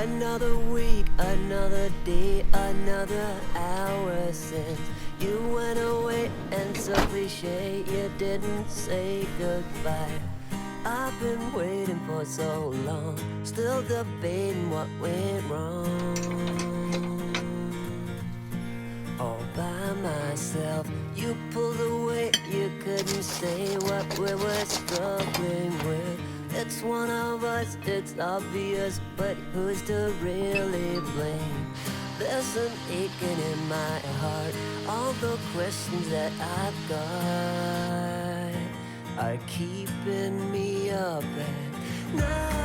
Another week, another day, another hour since you went away, and so cliche you didn't say goodbye. I've been waiting for so long, still debating what went wrong. All by myself, you pulled away, you couldn't say what we were struggling with. It's one of us, it's obvious, but who's to really blame? There's an aching in my heart, all the questions that I've got are keeping me up at night.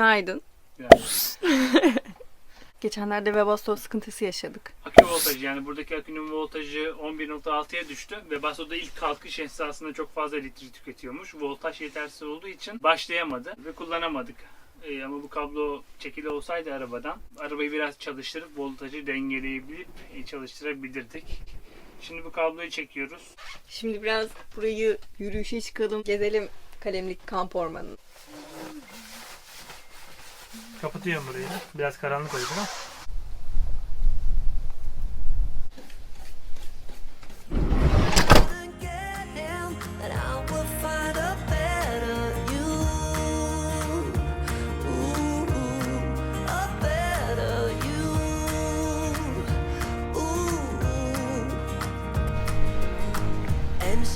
Günaydın. Yani Geçenlerde Webasto sıkıntısı yaşadık. akü voltajı yani buradaki akünün voltajı 11.6'ya düştü ve Baso'da ilk kalkış esnasında çok fazla elektrik tüketiyormuş. Voltaj yetersiz olduğu için başlayamadı ve kullanamadık. Ee, ama bu kablo çekili olsaydı arabadan arabayı biraz çalıştırıp voltajı dengeleyebilip e, çalıştırabilirdik. Şimdi bu kabloyu çekiyoruz. Şimdi biraz burayı yürüyüşe çıkalım, gezelim Kalemlik Kamp Ormanı'nı. Kapatıyorum burayı. Biraz karanlık oldu ama.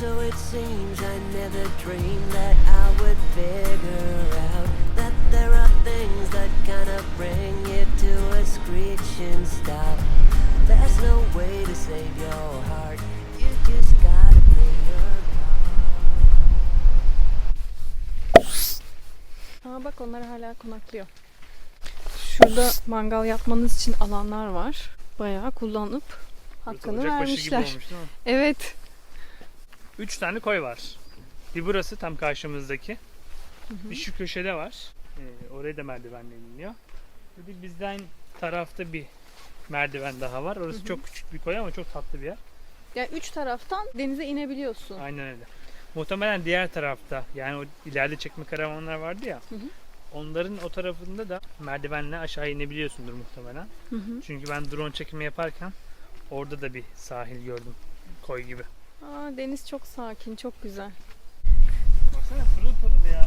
so it seems I never dreamed that I would figure out of bring you to a screeching stop. There's no way to save your heart. You just gotta play your part. Bak onlar hala konaklıyor. Şurada mangal yapmanız için alanlar var. Bayağı kullanıp hakkını Ocakbaşı gibi vermişler. olmuş değil mi? Evet. Üç tane koy var. Bir burası tam karşımızdaki. Bir şu köşede var. Ee, oraya da merdivenle iniliyor. Bir de bizden tarafta bir merdiven daha var. Orası çok küçük bir koy ama çok tatlı bir yer. Yani üç taraftan denize inebiliyorsun. Aynen öyle. Muhtemelen diğer tarafta yani o ileride çekme karavanlar vardı ya. Hı hı. Onların o tarafında da merdivenle aşağı inebiliyorsundur muhtemelen. Hı hı. Çünkü ben drone çekimi yaparken orada da bir sahil gördüm. Koy gibi. Aa, deniz çok sakin, çok güzel. Baksana pırıl pırıl ya.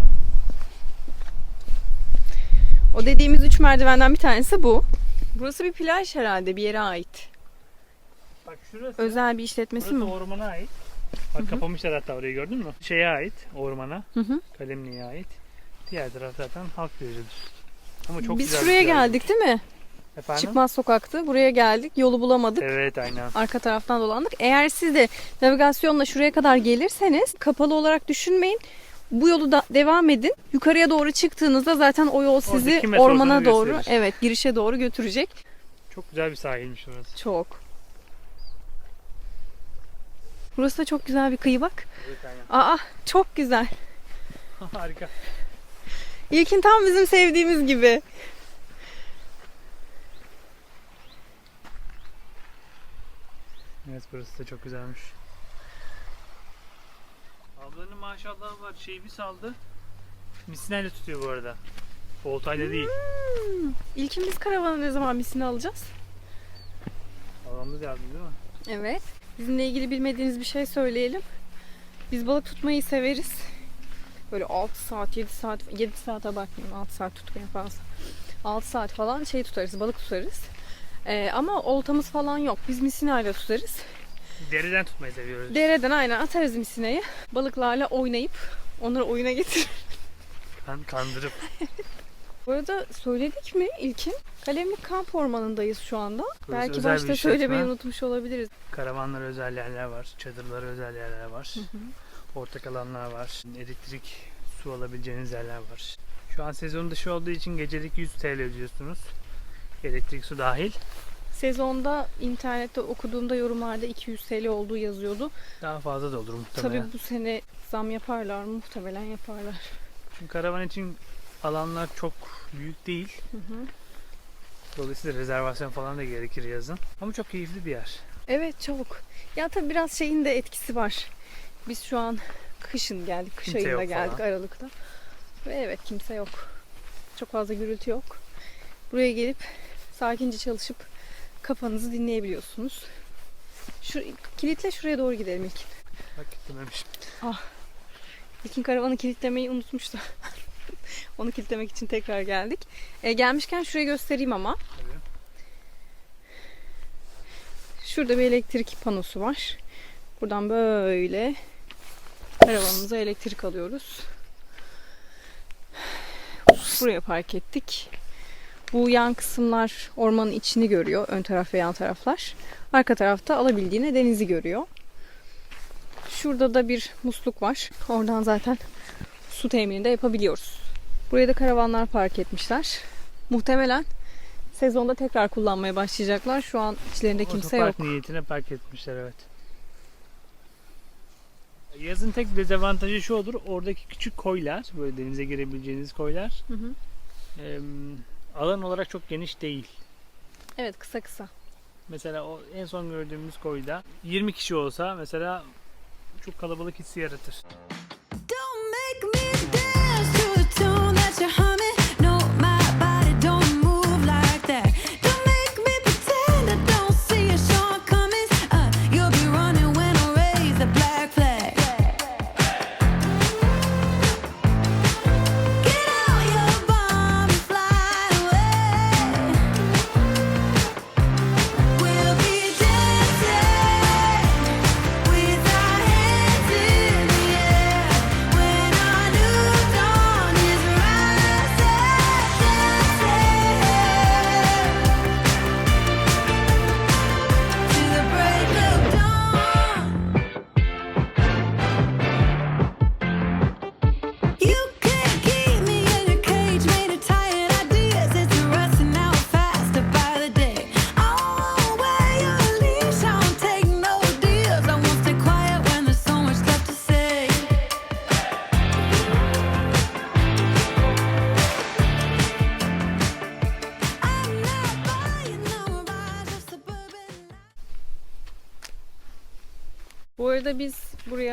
O dediğimiz üç merdivenden bir tanesi bu. Burası bir plaj herhalde bir yere ait. Bak şurası. Özel bir işletmesi Burası mi? ormana ait. Bak kapamışlar hatta orayı gördün mü? Şeye ait, ormana, Hı hı. Kalemli'ye ait. Diğer taraf zaten halk plajıdır. Ama çok Biz güzel bir şuraya geldik değil mi? Efendim? Çıkmaz sokaktı. Buraya geldik. Yolu bulamadık. Evet aynen. Arka taraftan dolandık. Eğer siz de navigasyonla şuraya kadar gelirseniz kapalı olarak düşünmeyin. Bu yolu da devam edin. Yukarıya doğru çıktığınızda zaten o yol sizi Oradaki ormana doğru, gösterir. evet, girişe doğru götürecek. Çok güzel bir sahilmiş orası. Çok. Burası da çok güzel bir kıyı bak. Evet aynen. Aa, çok güzel. Harika. İlkin tam bizim sevdiğimiz gibi. Evet burası da çok güzelmiş. Ablanın maşallah var şeyi bir saldı. Misineyle tutuyor bu arada. Oltayla değil. Hmm. İlkin biz karavanı ne zaman misini alacağız? Babamız lazım değil mi? Evet. Bizimle ilgili bilmediğiniz bir şey söyleyelim. Biz balık tutmayı severiz. Böyle 6 saat, 7 saat, 7 saate bakmayayım 6 saat tutmayın fazla. 6 saat falan şey tutarız, balık tutarız. Ee, ama oltamız falan yok. Biz misinayla tutarız. Deriden tutmayı seviyoruz. Dereden aynen atarız misinayı. Balıklarla oynayıp onları oyuna getir. Kan- kandırıp. Bu arada söyledik mi İlkin? Kalemlik Kamp Ormanı'ndayız şu anda. Belki özel bir başta işletme. söylemeyi unutmuş olabiliriz. Karavanlar özel yerler var. Çadırlar özel yerler var. Ortak alanlar var. Elektrik, su alabileceğiniz yerler var. Şu an sezon dışı olduğu için gecelik 100 TL ödüyorsunuz. Elektrik, su dahil. Sezonda internette okuduğumda yorumlarda 200 TL olduğu yazıyordu. Daha fazla da olur muhtemelen. Tabii bu sene zam yaparlar? Muhtemelen yaparlar. Çünkü karavan için alanlar çok büyük değil. Hı hı. Dolayısıyla rezervasyon falan da gerekir yazın. Ama çok keyifli bir yer. Evet çok. Ya tabii biraz şeyin de etkisi var. Biz şu an kışın geldik. Kış Kimse ayında geldik falan. Aralık'ta. Ve evet kimse yok. Çok fazla gürültü yok. Buraya gelip sakince çalışıp kafanızı dinleyebiliyorsunuz. Şu kilitle şuraya doğru gidelim ilk. Bak gitmemişim. İlkin karavanı kilitlemeyi unutmuş da. Onu kilitlemek için tekrar geldik. E, gelmişken şurayı göstereyim ama. Tabii. Şurada bir elektrik panosu var. Buradan böyle karavanımıza elektrik alıyoruz. Buraya park ettik. Bu yan kısımlar ormanın içini görüyor. Ön taraf ve yan taraflar. Arka tarafta alabildiğine denizi görüyor. Şurada da bir musluk var. Oradan zaten su temini de yapabiliyoruz. Buraya da karavanlar park etmişler. Muhtemelen sezonda tekrar kullanmaya başlayacaklar. Şu an içlerinde kimse yok. Otopark niyetine park etmişler evet. Yazın tek dezavantajı şu olur. Oradaki küçük koylar, böyle denize girebileceğiniz koylar Hı hı. em, alan olarak çok geniş değil. Evet kısa kısa. Mesela o en son gördüğümüz koyda 20 kişi olsa mesela çok kalabalık hissi yaratır.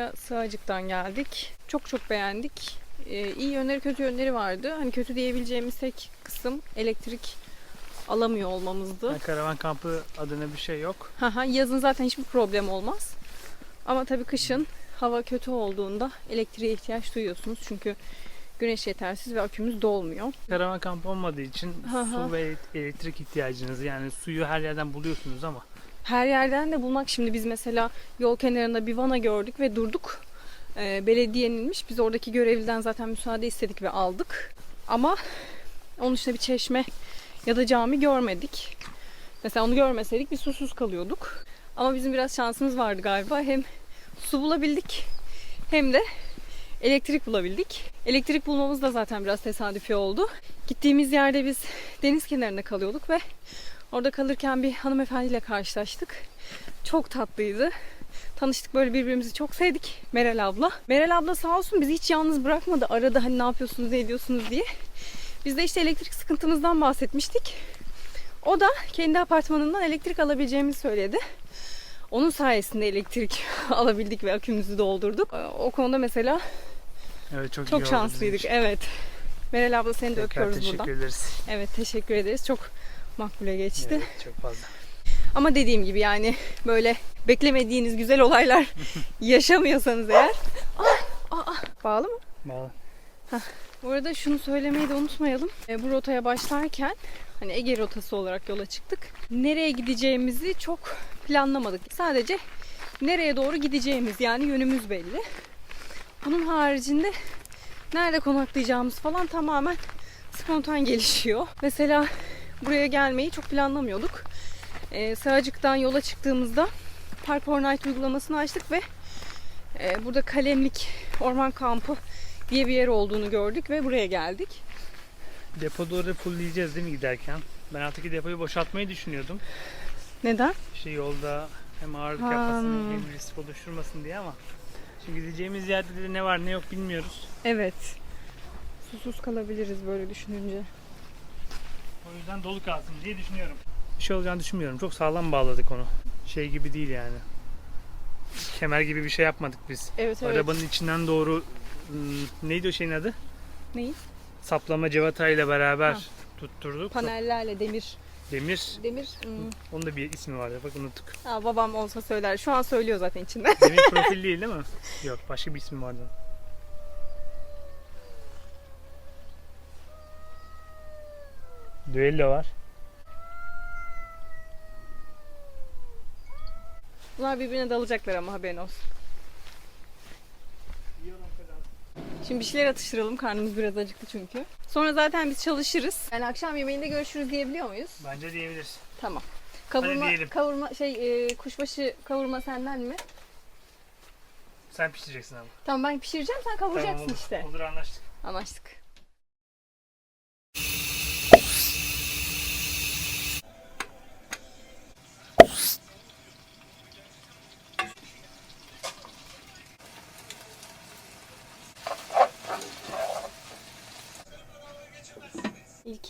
Buraya Sığacık'tan geldik. Çok çok beğendik. Ee, iyi yönleri kötü yönleri vardı. Hani kötü diyebileceğimiz tek kısım elektrik alamıyor olmamızdı. Yani karavan kampı adına bir şey yok. Yazın zaten hiçbir problem olmaz. Ama tabii kışın hava kötü olduğunda elektriğe ihtiyaç duyuyorsunuz. Çünkü güneş yetersiz ve akümüz dolmuyor. Karavan kampı olmadığı için su ve elektrik ihtiyacınızı yani suyu her yerden buluyorsunuz ama Her yerden de bulmak şimdi biz mesela yol kenarında bir vana gördük ve durduk. Ee, belediyeninmiş. Biz oradaki görevliden zaten müsaade istedik ve aldık. Ama onun dışında bir çeşme ya da cami görmedik. Mesela onu görmeseydik biz susuz kalıyorduk. Ama bizim biraz şansımız vardı galiba. Hem su bulabildik hem de elektrik bulabildik. Elektrik bulmamız da zaten biraz tesadüfi oldu. Gittiğimiz yerde biz deniz kenarında kalıyorduk ve Orada kalırken bir hanımefendiyle karşılaştık. Çok tatlıydı. Tanıştık böyle birbirimizi çok sevdik. Meral abla. Meral abla sağ olsun bizi hiç yalnız bırakmadı. Arada hani ne yapıyorsunuz ne ediyorsunuz diye. Biz de işte elektrik sıkıntımızdan bahsetmiştik. O da kendi apartmanından elektrik alabileceğimizi söyledi. Onun sayesinde elektrik alabildik ve akümüzü doldurduk. O konuda mesela evet çok, çok şanslıydık. Evet. Meral abla seni de Tekrar öpüyoruz teşekkür buradan. ederiz. Evet teşekkür ederiz. Çok makbule geçti. Evet, çok fazla. Ama dediğim gibi yani böyle beklemediğiniz güzel olaylar yaşamıyorsanız eğer. Aa, aa, bağlı mı? Bağlı. Bu arada şunu söylemeyi de unutmayalım. E, bu rotaya başlarken hani Ege rotası olarak yola çıktık. Nereye gideceğimizi çok planlamadık. Sadece nereye doğru gideceğimiz yani yönümüz belli. Bunun haricinde nerede konaklayacağımız falan tamamen spontan gelişiyor. Mesela buraya gelmeyi çok planlamıyorduk. Ee, Sığacık'tan yola çıktığımızda Park for Night uygulamasını açtık ve e, burada Kalemlik Orman Kampı diye bir yer olduğunu gördük ve buraya geldik. Depoları fullleyeceğiz değil mi giderken? Ben alttaki depoyu boşaltmayı düşünüyordum. Neden? İşte yolda hem ağırlık Ha. yapmasın hem risk oluşturmasın diye ama şimdi gideceğimiz yerde de ne var ne yok bilmiyoruz. Evet. Susuz kalabiliriz böyle düşününce. O yüzden dolu kalsın diye düşünüyorum. Bir şey olacağını düşünmüyorum. Çok sağlam bağladık onu. Şey gibi değil yani. Kemer gibi bir şey yapmadık biz. Evet evet. Arabanın içinden doğru hmm, neydi o şeyin adı? Neyi? Saplama cevatayla beraber Ha. tutturduk. Panellerle demir. Demir. Demir. hmm. Onun da bir ismi vardı. Bak unuttuk. Ha, babam olsa söyler. Şu an söylüyor zaten içinde. Demir profil değil değil mi? Yok başka bir ismi vardı. Düello var. Bunlar birbirine dalacaklar ama haberin olsun. Şimdi bir şeyler atıştıralım. Karnımız biraz acıktı çünkü. Sonra zaten biz çalışırız. Yani akşam yemeğinde görüşürüz diyebiliyor muyuz? Bence diyebiliriz. Tamam. Kavurma, diyelim. kavurma şey e, kuşbaşı kavurma senden mi? Sen pişireceksin ama. Tamam ben pişireceğim sen kavuracaksın olur. işte. Olur anlaştık. Anlaştık.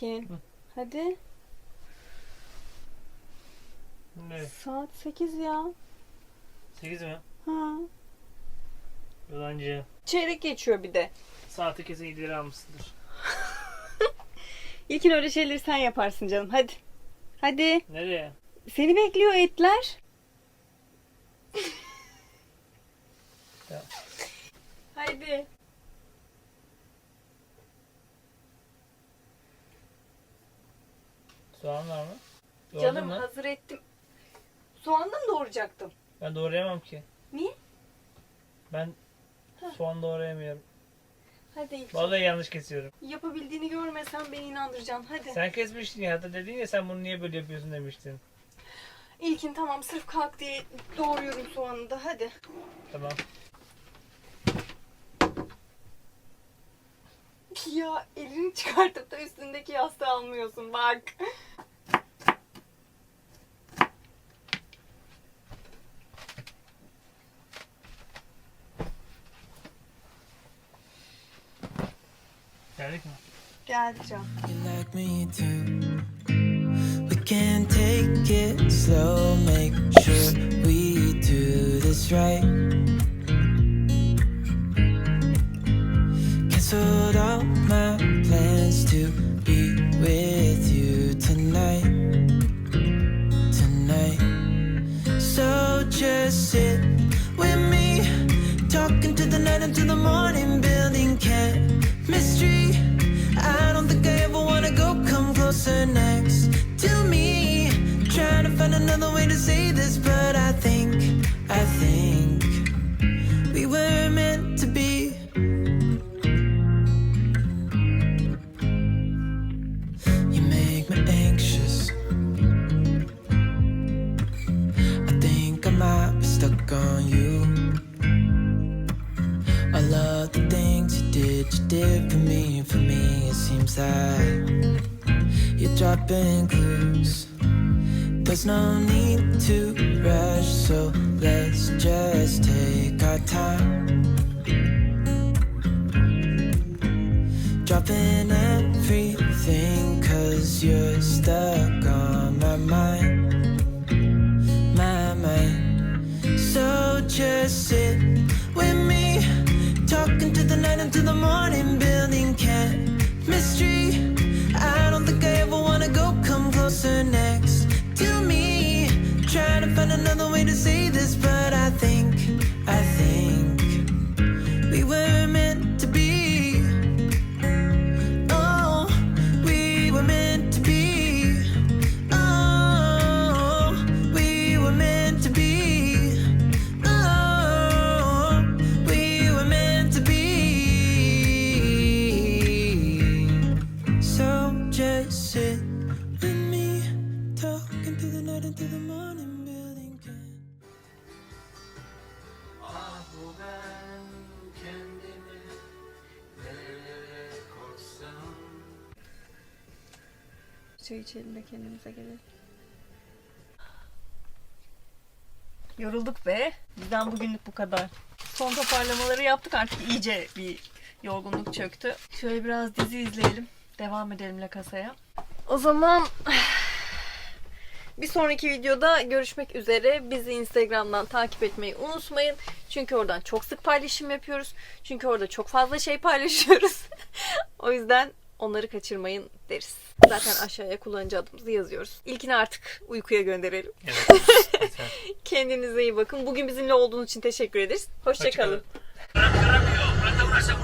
İlkin. Hadi. Ne? Saat 8 ya. 8 mi? Ha. Yalancı. Çeyrek geçiyor bir de. Saati kesin ileri almışsındır. İlkin öyle şeyleri sen yaparsın canım. Hadi. Hadi. Nereye? Seni bekliyor etler. Haydi. Soğan var mı? Doğradın Canım mı? hazır ettim. Soğanla mı doğrayacaktım? Ben doğrayamam ki. Niye? Ben soğan doğrayamıyorum. Hadi İlkin. Vallahi yanlış kesiyorum. Yapabildiğini görmesen beni inandıracaksın. Hadi. Sen kesmiştin ya hatta dedin ya sen bunu niye böyle yapıyorsun demiştin. İlkin tamam sırf kalk diye doğruyorum soğanı da. Hadi. Tamam. Ya elini çıkartıp da üstündeki yastığı almıyorsun bak. Geldik mi? Geldi can. You like me too. We can take it slow, make sure we do this right. Just sit with me, talking to the night until the morning, building chemistry. Like you're dropping clues. There's no need to rush, so let's just take our time. Dropping everything, cause you're stuck on my mind. My mind. So just sit with me, talking to the night until the morning, chemistry. I don't think I ever wanna go come closer next to me. Trying to find another way to say this, but içelim de kendimize gelelim. Yorulduk be. Bizden bugünlük bu kadar. Son toparlamaları yaptık artık iyice bir yorgunluk çöktü. Şöyle biraz dizi izleyelim. Devam edelim La Casa'ya. O zaman bir sonraki videoda görüşmek üzere. Bizi Instagram'dan takip etmeyi unutmayın. Çünkü oradan çok sık paylaşım yapıyoruz. Çünkü orada çok fazla şey paylaşıyoruz. o yüzden Onları kaçırmayın deriz. Zaten aşağıya kullanıcı adımızı yazıyoruz. İlkini artık uykuya gönderelim. Evet. Kendinize iyi bakın. Bugün bizimle olduğunuz için teşekkür ederiz. Hoşçakalın. Hoşça